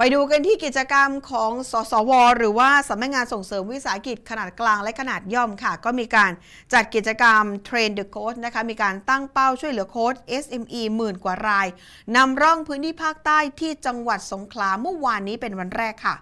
ไปดูกันที่กิจกรรมของสสว หรือว่าสำนักงานส่งเสริมวิสาหกิจขนาดกลางและขนาดย่อมค่ะ ก็มีการจัดกิจกรรม Train the Coach นะคะมีการตั้งเป้าช่วยเหลือโค้ช SME หมื่นกว่ารายนำร่องพื้นที่ภาคใต้ที่จังหวัดสงขลาเมื่อวานนี้เป็นวันแรกค่ะ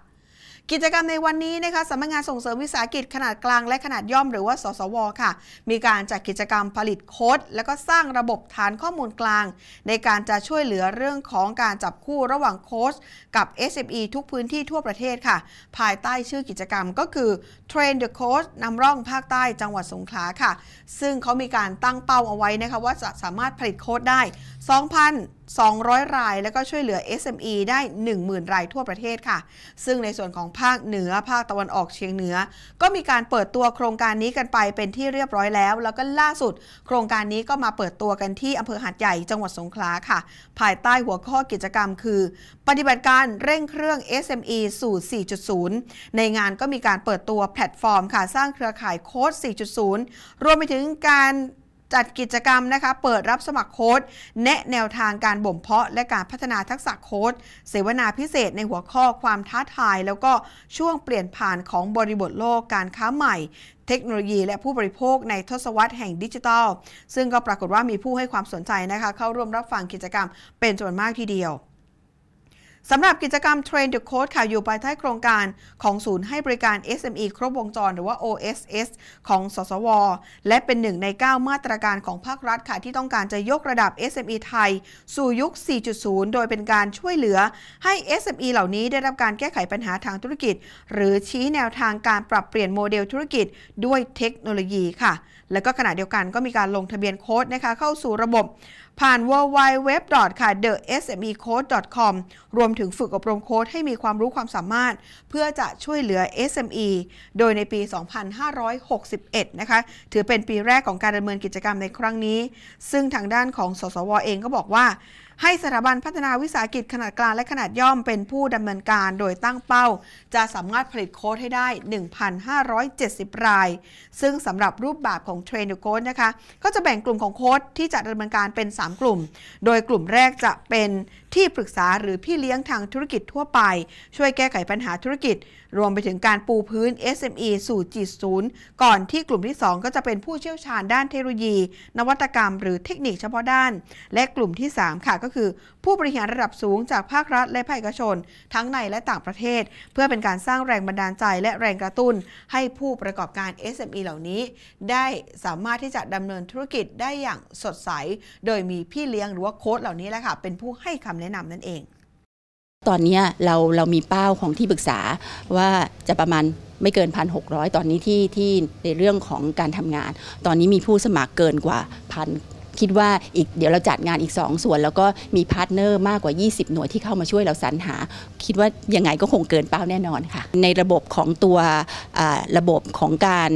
กิจกรรมในวันนี้นะคะสำนักงานส่งเสริมวิสาหกิจขนาดกลางและขนาดย่อมหรือว่า สสว ค่ะ มีการจัดกิจกรรมผลิตโค้ดและก็สร้างระบบฐานข้อมูลกลาง ในการจะช่วยเหลือเรื่องของการจับคู่ระหว่างโค้ชกับ SME ทุกพื้นที่ทั่วประเทศค่ะ ภายใต้ชื่อกิจกรรมก็คือ Train the Coach นำร่องภาคใต้จังหวัดสงขลาค่ะ ซึ่งเขามีการตั้งเป้าเอาไว้นะคะว่าจะสามารถผลิตโค้ดได้ 2,000 200 ราย แล้วก็ช่วยเหลือ SME ได้ 10,000 รายทั่วประเทศค่ะ ซึ่งในส่วนของภาคเหนือภาคตะวันออกเฉียงเหนือ ก็มีการเปิดตัวโครงการนี้กันไปเป็นที่เรียบร้อยแล้ว แล้วก็ล่าสุด โครงการนี้ก็มาเปิดตัวกันที่อำเภอหาดใหญ่จังหวัดสงขลาค่ะ ภายใต้หัวข้อกิจกรรมคือ ปฏิบัติการเร่งเครื่อง SME สู่ 4.0 ในงานก็มีการเปิดตัวแพลตฟอร์มค่ะสร้างเครือข่ายโค้ด 4.0 รวมไปถึงการ จัดกิจกรรมนะคะเปิดรับสมัครโค้ดแนะแนวทางการบ่มเพาะและการพัฒนาทักษะโค้ดเสวนาพิเศษในหัวข้อความท้าทาย แล้วก็ช่วงเปลี่ยนผ่านของบริบทโลกการค้าใหม่ เทคโนโลยีและผู้บริโภคในทศวรรษแห่งดิจิทัล ซึ่งก็ปรากฏว่ามีผู้ให้ความสนใจนะคะเข้าร่วมรับฟังกิจกรรมเป็นจำนวนมากทีเดียว สำหรับกิจกรรม Train the Code ค่ะ อยู่ภายใต้โครงการของศูนย์ให้บริการ SME ครบวงจร หรือว่า OSS ของ สสว และเป็นหนึ่งใน 9 มาตรการของภาครัฐค่ะ ที่ต้องการจะยกระดับ SME ไทย สู่ยุค 4.0 โดยเป็นการช่วยเหลือให้ SME เหล่านี้ได้รับการแก้ไขปัญหาทางธุรกิจ หรือชี้แนวทางการปรับเปลี่ยนโมเดลธุรกิจ ด้วยเทคโนโลยีค่ะ และก็ขณะเดียวกันก็มีการลงทะเบียนโค้ดนะคะเข้าสู่ระบบ ผ่าน w w w ค่ะ thesmecode.com รวมถึงฝึกอบรมโค้ดให้มีความรู้ความสามารถ เพื่อจะช่วยเหลือ SME โดยในปี 2561 นะคะ ถือเป็นปีแรกของการดำเนินกิจกรรมในครั้งนี้ ซึ่งทางด้านของสสวเองก็บอกว่า ให้สถาบันพัฒนาวิสาหกิจขนาดกลางและขนาดย่อมเป็นผู้ดำเนินการโดยตั้งเป้า จะสามารถผลิตโค้ดให้ได้ 1,570 ราย ซึ่งสำหรับรูปแบบของ Train the Code นะคะ ก็จะแบ่งกลุ่มของโค้ดที่จะดำเนินการเป็น3กลุ่ม โดยกลุ่มแรกจะเป็นที่ปรึกษาหรือพี่เลี้ยงทางธุรกิจทั่วไป ช่วยแก้ไขปัญหาธุรกิจ รวมไปถึงการปูพื้น SME สู่จิตศูนย์ก่อนที่กลุ่มที่ 2 ก็จะเป็นผู้เชี่ยวชาญด้านเทคโนโลยี นวัตกรรม หรือเทคนิคเฉพาะด้าน และกลุ่มที่ 3 ค่ะก็คือ ผู้บริหารระดับสูงจากภาครัฐและภาคเอกชน ทั้งในและต่างประเทศ เพื่อเป็นการสร้างแรงบันดาลใจ และแรงกระตุ้น ให้ผู้ประกอบการ SME เหล่านี้ ได้สามารถที่จะดำเนินธุรกิจได้อย่างสดใส โดยมีพี่เลี้ยงหรือว่าโค้ชเหล่านี้แหละค่ะเป็นผู้ให้คำแนะนำนั่นเอง ตอนนี้เราเรามีเป้าของที่ปรึกษาว่าจะประมาณไม่เกินพันหกตอนนี้ที่ที่ในเรื่องของการทำงาน ตอนนี้มีผู้สมัครเกินกว่าพันคิดว่าอีกเดี๋ยวเราจัดงานอีก 2 ส่วน แล้วก็มีพาร์ทเนอร์มากกว่า 20 หน่วยที่เข้ามาช่วยเราสรรหา คิดว่ายังไงก็คงเกินเป้าแน่นอนค่ะ ในระบบของตัวระบบของการ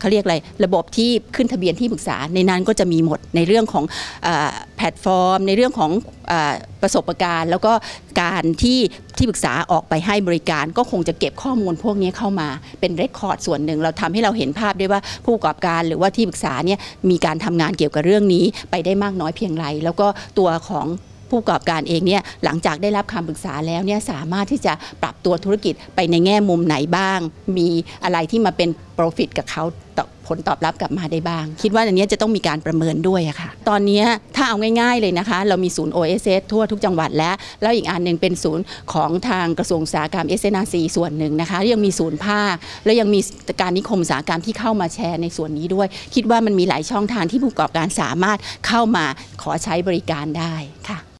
เขาเรียกอะไรระบบที่ขึ้นทะเบียนที่ปรึกษาในนั้นก็จะมีหมดในเรื่องของอแพลตฟอร์ม ในเรื่องของอประสบการณ์ แล้วก็การที่ที่ปรึกษาออกไปให้บริการ ก็คงจะเก็บข้อมูลพวกนี้เข้ามาเป็นเรคคอร์ดส่วนหนึ่ง เราทำให้เราเห็นภาพได้ว่าผู้ประกอบการหรือว่าที่ปรึกษาเนี่ยมีการทำงานเกี่ยวกับเรื่องนี้ไปได้มากน้อยเพียงไร แล้วก็ตัวของ ผู้ประกอบการเองเนี่ยหลังจากได้รับคำปรึกษาแล้วเนี่ยสามารถที่จะปรับตัวธุรกิจไปในแง่มุมไหนบ้าง มีอะไรที่มาเป็น profit กับเขาผลตอบรับกลับมาได้บ้าง คิดว่าอันนี้จะต้องมีการประเมินด้วยค่ะ ตอนนี้ถ้าเอาง่ายๆเลยนะคะ เรามีศูนย์ OSS ทั่วทุกจังหวัดแล้ว แล้วอีกอันหนึ่งเป็นศูนย์ของทางกระทรวงอุตสาหกรรม SNRC ส่วนหนึ่งนะคะ ยังมีศูนย์ภาค แล้วยังมีการนิคมอุตสาหกรรมที่เข้ามาแชร์ในส่วนนี้ด้วย คิดว่ามันมีหลายช่องทางที่ผู้ประกอบการสามารถเข้ามาขอใช้บริการได้ค่ะ